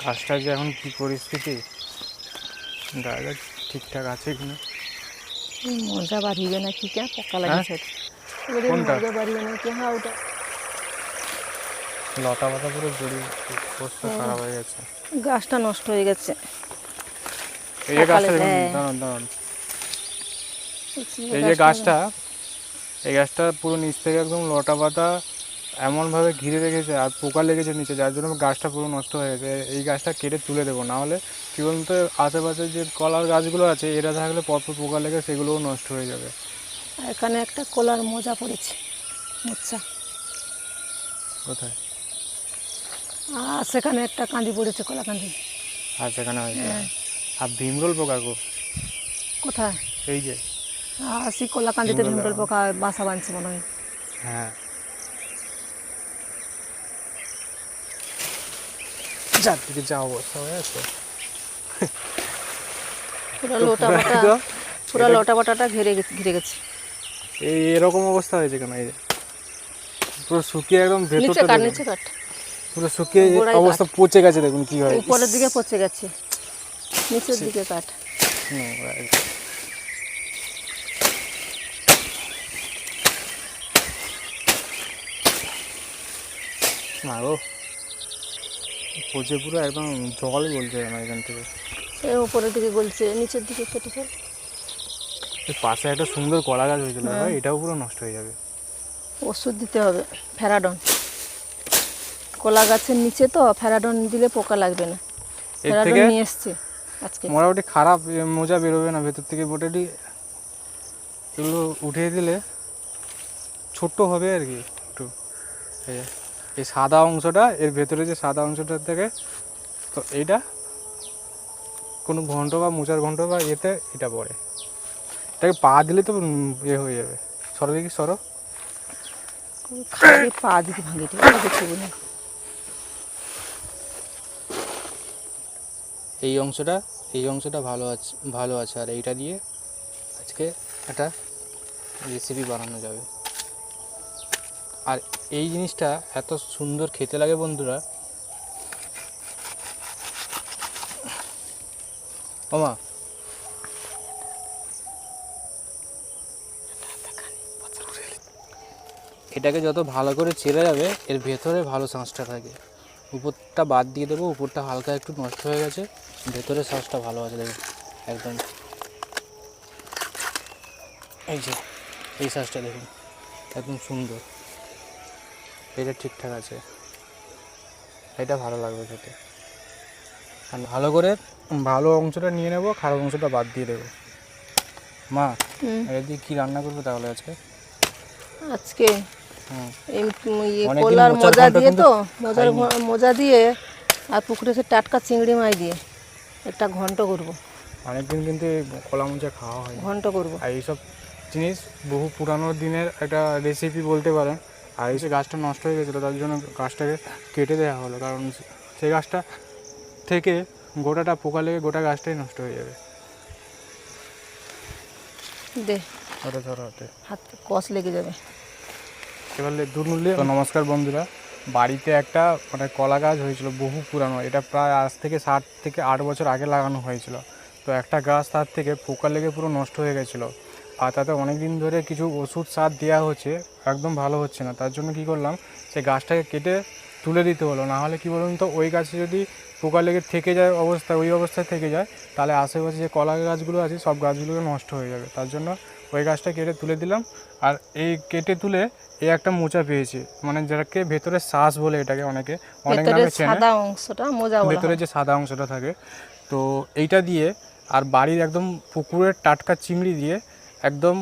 গাছটার যে এখন কি পরিস্থিতি? জায়গা ঠিকঠাক আছে কিনা? মজা বাড়িবে না কি? কে পোকা লাগছে কোনটা? মজা বাড়িবে না কি হ্যাঁ ওটা। লতা পাতা পুরো জড়িয়ে অবস্থা খারাপ হয়ে গেছে। গাছটা নষ্ট হয়ে গেছে। এই যে গাছটা হ্যাঁ। দাঁড়ান দাঁড়ান। এই যে গাছটা এই গাছটা পুরো নিচ থেকে একদম লটা পাতা এমনভাবে ঘিরে রেখেছে আর পোকা লেগেছে নিচে যার জন্য গাছটা পুরো নষ্ট হয়ে গেছে। এই গাছটা কেটে তুলে দেবো না হলে কী বলুন তো আশেপাশে যে কলার গাছগুলো আছে এরা থাকলে পরপর পোকা লেগে সেগুলোও নষ্ট হয়ে যাবে। এখানে একটা কলার মোজা পড়েছে মোচা। কোথায়? আর সেখানে একটা কাঁদি পড়েছে কলা কাঁদি আর সেখানে হয়েছে। আর ভীমরোল পোকা গো? কোথায়? এই যে। আর সেই কলা কাঁদিতে ভিমরুল ভিমরুল পোকা বাসা বাঁধছে মনে হয়। হ্যাঁ। চারদিকে যা অবস্থা হয়ে আছে পুরো লোটা বাটা পুরো লোটা বাটাটা ঘিরে ঘিরে গেছে। এই এরকম অবস্থা হয়েছে কেন? এই পুরো শুকিয়ে একদম ভেতরটা কাট নিচে কাট। পুরো শুকিয়ে অবস্থা পচে গেছে দেখুন কি হয়। উপরের দিকে পচে গেছে। নিচের দিকে কাট। না গো। পচে পুরো একদম জল বলছে আমার এখান থেকে। এই উপরের দিকে গলছে নিচের দিকে কেটে ফেল। পাশে একটা সুন্দর কলা গাছ হয়েছিল হ্যাঁ। ভাই এটাও পুরো নষ্ট হয়ে যাবে। ওষুধ দিতে হবে ফেরাডন কলা গাছের নিচে তো ফেরাডন দিলে পোকা লাগবে না। ফেরাডন নিয়ে এসছে আজকে। মোটামুটি খারাপ মোজা বেরোবে না ভেতর থেকে মোটামুটি এগুলো উঠিয়ে দিলে ছোট্ট হবে আর কি একটু। এই সাদা অংশটা এর ভেতরে যে সাদা অংশটা থেকে তো এইটা কোনো ঘন্ট বা মোচার ঘন্ট বা এতে এটা পড়ে। এটাকে পা দিলে তো ইয়ে হয়ে যাবে। সরো দেখি সরো পা দিকে ভাঙে এই অংশটা এই অংশটা ভালো আছে ভালো আছে। আর এইটা দিয়ে আজকে একটা রেসিপি বানানো যাবে। আর এই জিনিসটা এত সুন্দর খেতে লাগে বন্ধুরা। ওমা। এটাকে যত ভালো করে চেলে যাবে, এর ভেতরে ভালো শাঁসটা থাকে। উপরটা বাদ দিয়ে দেবো, উপরটা হালকা একটু নষ্ট হয়ে গেছে, ভেতরে শাঁসটা ভালো আছে দেখুন একদম। এই যে, এই শাঁসটা দেখুন, একদম সুন্দর। এটা ঠিকঠাক আছে। এটা ভালো লাগবে খেতে। আর ভালো করে ভালো অংশটা নিয়ে নেব খারাপ অংশটা বাদ দিয়ে দেবো। মা এটা দিয়ে কী রান্না করব তাহলে আজকে? আজকে ইয়ে কলার মোজা দিয়ে তো মোজার মোজা দিয়ে আর পুকুরে সে টাটকা চিংড়ি মাছ দিয়ে একটা ঘন্ট করব। অনেকদিন কিন্তু কলা মোচা খাওয়া হয় ঘন্ট করব। আর এইসব জিনিস বহু পুরানো দিনের একটা রেসিপি বলতে পারেন। আর এই যে গাছটা নষ্ট হয়ে গেছিল তার জন্য গাছটাকে কেটে দেওয়া হলো। কারণ সেই গাছটা থেকে গোটাটা পোকা লেগে গোটা গাছটাই নষ্ট হয়ে যাবে। দে। ওটা ধরো হাতে হাত কষ লেগে যাবে। এবারে মূল্যে নমস্কার বন্ধুরা বাড়িতে একটা মানে কলা গাছ হয়েছিল বহু পুরানো। এটা প্রায় আজ থেকে ষাট থেকে আট বছর আগে লাগানো হয়েছিল। তো একটা গাছ তার থেকে পোকা লেগে পুরো নষ্ট হয়ে গেছিল। আর তাতে অনেক দিন ধরে কিছু ওষুধ সার দেওয়া হচ্ছে একদম ভালো হচ্ছে না। তার জন্য কি করলাম সেই গাছটাকে কেটে তুলে দিতে হলো। না হলে কি বলুন তো ওই গাছে যদি পোকা লেগে থেকে যায় অবস্থা ওই অবস্থায় থেকে যায় তাহলে আশেপাশে যে কলা গাছগুলো আছে সব গাছগুলো নষ্ট হয়ে যাবে। তার জন্য ওই গাছটা কেটে তুলে দিলাম। আর এই কেটে তুলে এই একটা মোচা পেয়েছি। মানে যেটাকে ভেতরে শ্বাস বলে এটাকে অনেকে অনেক নামে চেনে। সাদা অংশটা মোজা ভেতরে যে সাদা অংশটা থাকে। তো এইটা দিয়ে আর বাড়ির একদম পুকুরের টাটকা চিংড়ি দিয়ে একদম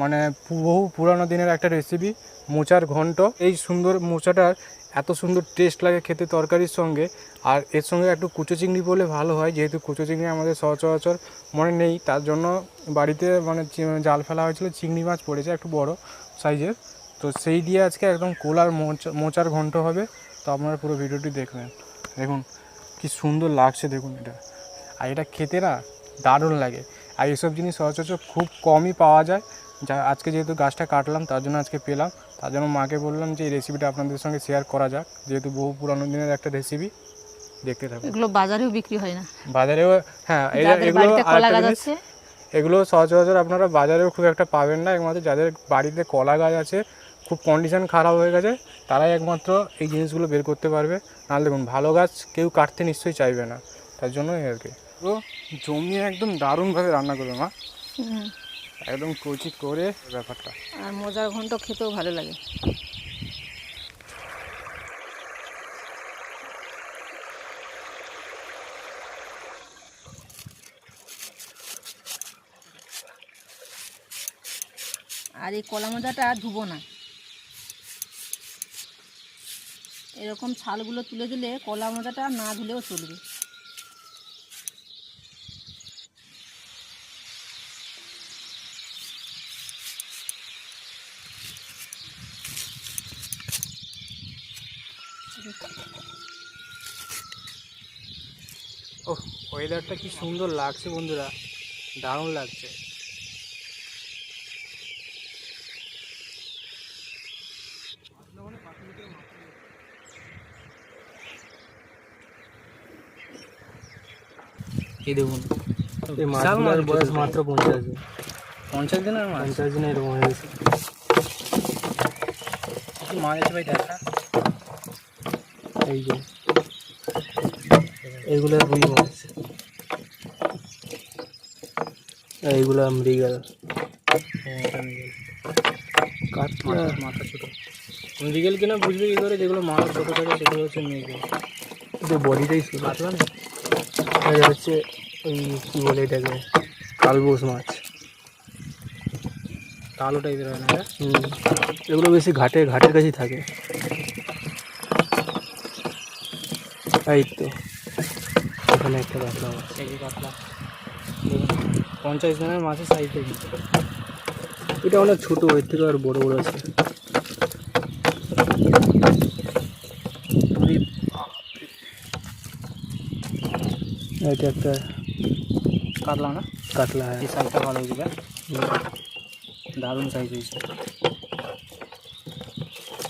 মানে বহু পুরানো দিনের একটা রেসিপি মোচার ঘন্ট। এই সুন্দর মোচাটার এত সুন্দর টেস্ট লাগে খেতে তরকারির সঙ্গে। আর এর সঙ্গে একটু কুচো চিংড়ি বলে ভালো হয়, যেহেতু কুচো চিংড়ি আমাদের সচরাচর মনে নেই। তার জন্য বাড়িতে মানে জাল ফেলা হয়েছিল, চিংড়ি মাছ পড়েছে একটু বড় সাইজের তো সেই দিয়ে আজকে একদম কোলার মোচা মোচার ঘন্ট হবে। তো আপনারা পুরো ভিডিওটি দেখবেন। দেখুন, কি সুন্দর লাগছে দেখুন এটা। আর এটা খেতে না দারুণ লাগে। আর এসব জিনিস সচরাচর খুব কমই পাওয়া যায়। যা আজকে যেহেতু গাছটা কাটলাম তার জন্য আজকে পেলাম। তার জন্য মাকে বললাম যে এই রেসিপিটা আপনাদের সঙ্গে শেয়ার করা যাক। যেহেতু বহু পুরানো দিনের একটা রেসিপি দেখতে থাকুন। এগুলো বাজারেও বিক্রি হয় না। বাজারেও হ্যাঁ এগুলো এগুলো সচরাচর আপনারা বাজারেও খুব একটা পাবেন না। একমাত্র যাদের বাড়িতে কলা গাছ আছে খুব কন্ডিশন খারাপ হয়ে গেছে তারাই একমাত্র এই জিনিসগুলো বের করতে পারবে। নাহলে দেখুন ভালো গাছ কেউ কাটতে নিশ্চয়ই চাইবে না। তার জন্যই আর কি। তো জমিয়ে একদম দারুণভাবে রান্না করবে মা। একদম কচি করে ব্যাপারটা। আর মোজার ঘন্ট খেতেও ভালো লাগে। আর এই কলা মোজাটা ধুবো না। এরকম ছালগুলো তুলে দিলে কলা মোজাটা না ধুলেও চলবে। ওয়েদারটা কি সুন্দর লাগছে বন্ধুরা। দারুণ লাগছে। এই দেখুন। বয়স মাত্র পঞ্চাশ দিন। পঞ্চাশ দিনের মাছ? পঞ্চাশ দিনে এরকম হয়ে গেছে। মাছ আছে ভাই দেখা। এই যে। এইগুলো রুই মাছ আর এইগুলো মৃগেল। কাতলা মাথা মাথা ছোটো। মৃগেল কিনা বুঝবে কি করে? যেগুলো মাছ ছোটো থাকে সেগুলো হচ্ছে মৃগেল। ওদের বডিটাই ছিল কাতলা না? এটা হচ্ছে ওই কী বলে এটাকে? কালবোস মাছ। কালো টাইপের হয় না এটা? হুম। এগুলো বেশি ঘাটে ঘাটের কাছেই থাকে। এই তো। এখানে একটা কাতলা মাছ। এই যে কাতলা দেখুন, পঞ্চাশ দিনের মাছের সাইজ দেখুন এটা অনেক ছোট এর থেকে আর বড় বড় আছে। এটা একটা কাতলা না? কাতলা হ্যাঁ। এই সাইজটা ভালো হয়েছে দেখ। হুম। দারুণ সাইজ হয়েছে।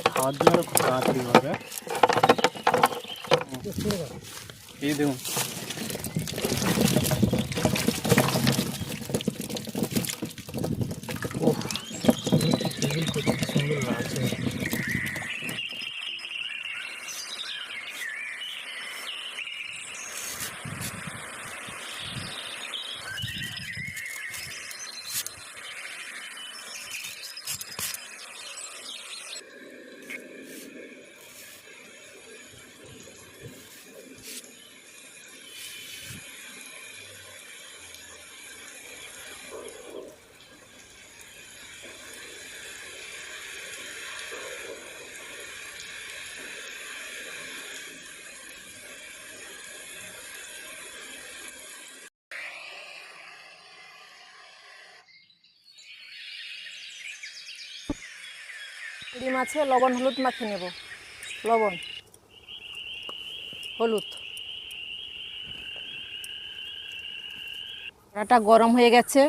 খাওয়ার জন্য খুব তাড়াতাড়ি হবে। এই দেখুন। চিংড়ি মাছে লবণ, হলুদ মাখে নেব। লবণ, হলুদ। কড়াটা গরম হয়ে গেছে,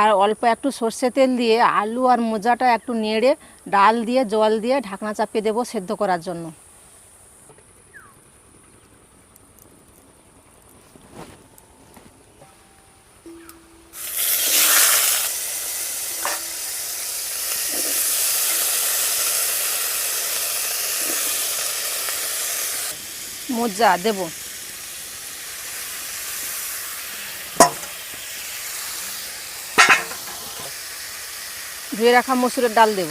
আর অল্প একটু সর্ষে তেল দিয়ে আলু আর মোজাটা একটু নেড়ে ডাল দিয়ে, জল দিয়ে ঢাকনা চাপিয়ে দেবো সেদ্ধ করার জন্য। মোজা দেব। ধুয়ে রাখা মসুরের ডাল দেব।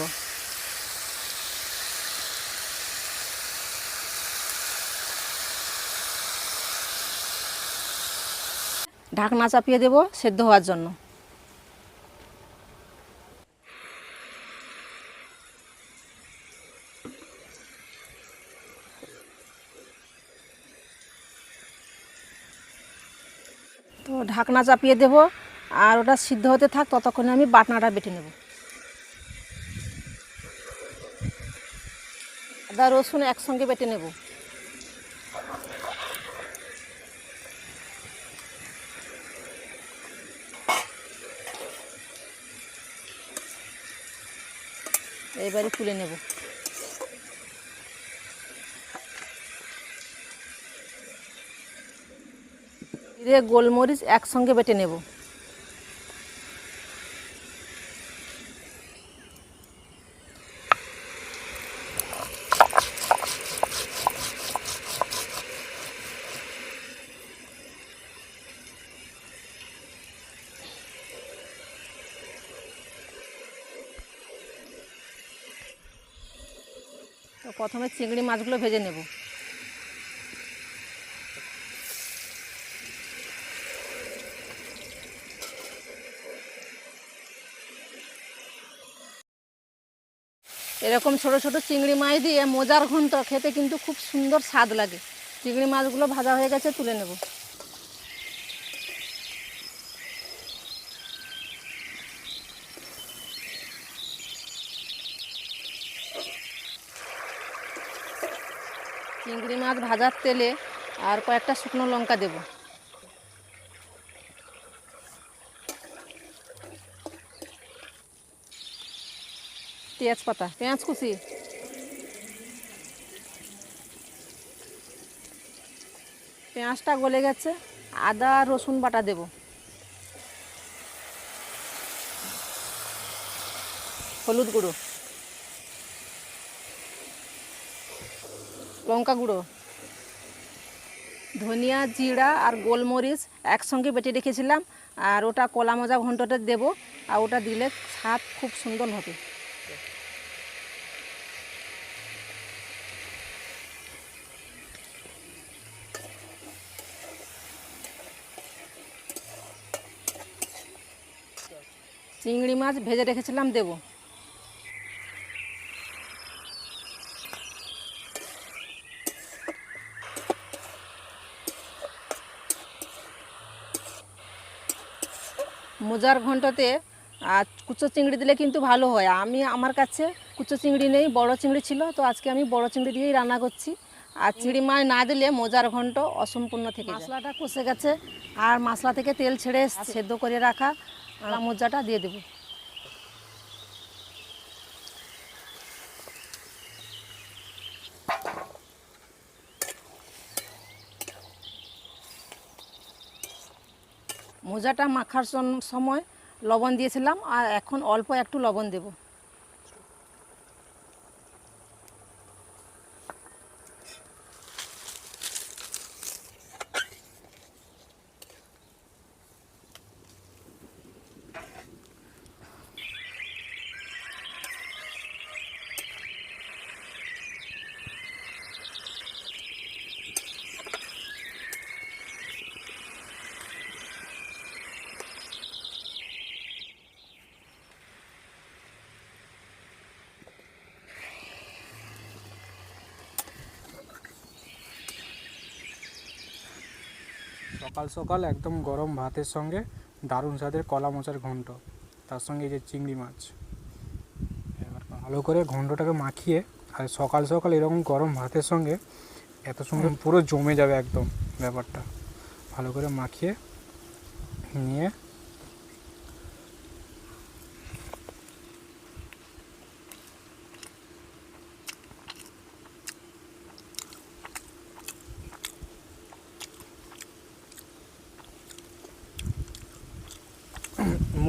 ঢাকনা চাপিয়ে দেব সেদ্ধ হওয়ার জন্য। ঢাকনা চাপিয়ে দেব আর ওটা সিদ্ধ হতে থাক, ততক্ষণে আমি বাটনাটা বেটে নেব। আদা, রসুন একসঙ্গে বেটে নেব। এবারে তুলে নেব। জিরে গোলমরিচ একসঙ্গে বেটে নেব। তো প্রথমে চিংড়ি মাছগুলো ভেজে নেব। এরকম ছোট ছোট চিংড়ি মাছ দিয়ে মোজার ঘন্ট খেতে কিন্তু খুব সুন্দর স্বাদ লাগে। চিংড়ি মাছগুলো ভাজা হয়ে গেছে, তুলে নেব। চিংড়ি মাছ ভাজার তেলে আর কয়েকটা শুকনো লঙ্কা দেব। তেজপাতা পেঁয়াজ কুচি। পেঁয়াজটা গলে গেছে, আদা, রসুন বাটা দেব। হলুদ গুঁড়ো। লঙ্কা গুঁড়ো। ধনিয়া, জিরা আর গোলমরিচ একসঙ্গে বেটে রেখেছিলাম, আর ওটা কলা মজা ঘন্টটা দেব, আর ওটা দিলে স্বাদ খুব সুন্দর হবে। চিংড়ি মাছ ভেজে রেখেছিলাম দেব। মোজার ঘন্টতে আর কুচো চিংড়ি দিলে কিন্তু ভালো হয়। আমি আমার কাছে কুচো চিংড়ি নেই বড় চিংড়ি ছিল তো আজকে আমি বড় চিংড়ি দিয়েই রান্না করছি। আর চিংড়ি মাছ না দিলে মোজার ঘন্ট অসম্পূর্ণ থেকে মশলাটা কষে গেছে আর মশলা থেকে তেল ছেড়ে সেদ্ধ করে রাখা। আর মোজাটা দিয়ে দেবো। মোজাটা মাখার সম- সময় লবণ দিয়েছিলাম, আর এখন অল্প একটু লবণ দেব। সকাল সকাল একদম গরম ভাতের সঙ্গে দারুণ স্বাদের কলা মোচার ঘন্ট তার সঙ্গে এই যে চিংড়ি মাছ। এবার ভালো করে ঘন্টটাকে মাখিয়ে আর সকাল সকাল এরকম গরম ভাতের সঙ্গে এত সুন্দর পুরো জমে যাবে একদম ব্যাপারটা। ভালো করে মাখিয়ে নিয়ে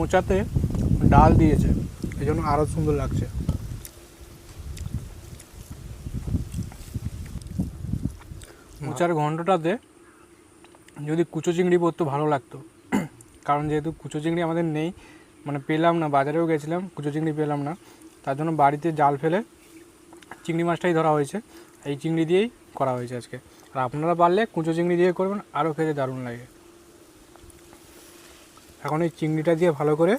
মোচাতে ডাল দিয়েছে। এই জন্য আরও সুন্দর লাগছে। মোচার ঘন্টটাতে যদি কুচো চিংড়ি পড়তো ভালো লাগতো। কারণ যেহেতু কুচো চিংড়ি আমাদের নেই মানে পেলাম না, বাজারেও গেছিলাম, কুচো চিংড়ি পেলাম না। তার জন্য বাড়িতে জাল ফেলে চিংড়ি মাছটাই ধরা হয়েছে। এই চিংড়ি দিয়েই করা হয়েছে আজকে। আর আপনারা পারলে কুচো চিংড়ি দিয়ে করবেন আরও খেতে দারুণ লাগে। এখন এই চিংড়িটা দিয়ে ভালো করে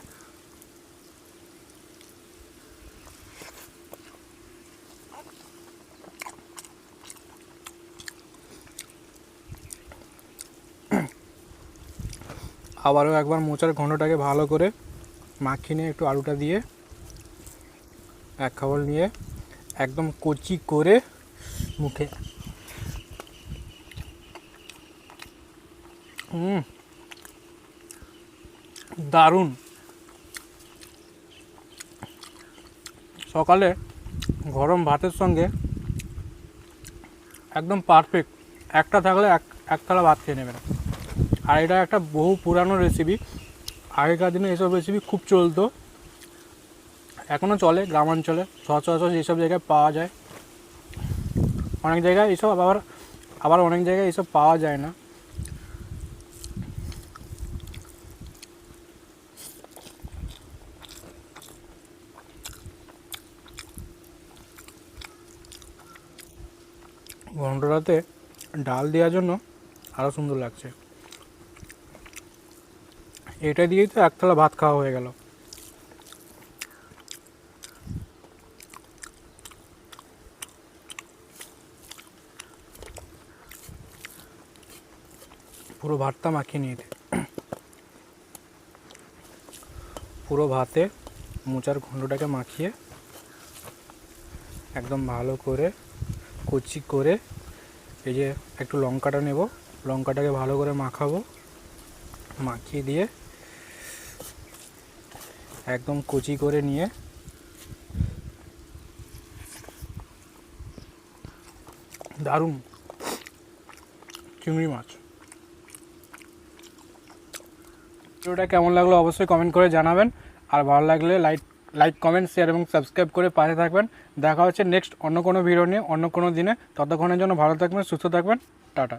আবারও একবার মোচার ঘন্টটাকে ভালো করে মাখিয়ে একটু আলুটা দিয়ে এক খাবার নিয়ে একদম কচি করে মুখে। হুম দারুণ। সকালে গরম ভাতের সঙ্গে একদম পারফেক্ট একটা থাকলে এক এক থালা ভাত খেয়ে নেবেন। আর এটা একটা বহু পুরানো রেসিপি আগেকার দিনে এসব রেসিপি খুব চলতো। এখনও চলে গ্রামাঞ্চলে। সচরাচর এইসব জায়গায় পাওয়া যায়। অনেক জায়গায় এইসব আবার আবার অনেক জায়গায় এইসব পাওয়া যায় না। ঘন্টটাতে ডাল দেওয়ার জন্য আরও সুন্দর লাগছে। এটা দিয়েই তো একতলা ভাত খাওয়া হয়ে গেল। পুরো ভাতটা মাখিয়ে নিয়ে পুরো ভাতে মোচার ঘন্টটাকে মাখিয়ে একদম ভালো করে কুচি করে এই যে একটু লঙ্কাটা নেব। লঙ্কাটাকে ভালো করে মাখাবো। মাখিয়ে দিয়ে একদম কুচি করে নিয়ে দারুণ চিংড়ি মাছ। ভিডিওটা কেমন লাগল অবশ্যই কমেন্ট করে জানাবেন। আর ভালো লাগলে লাইক লাইক কমেন্ট শেয়ার এবং সাবস্ক্রাইব করে পাশে থাকবেন। দেখা হচ্ছে নেক্সট অন্য কোনো ভিডিও নিয়ে, অন্য কোনো দিনে। ততক্ষণের জন্য ভালো থাকবেন, সুস্থ থাকবেন। টাটা।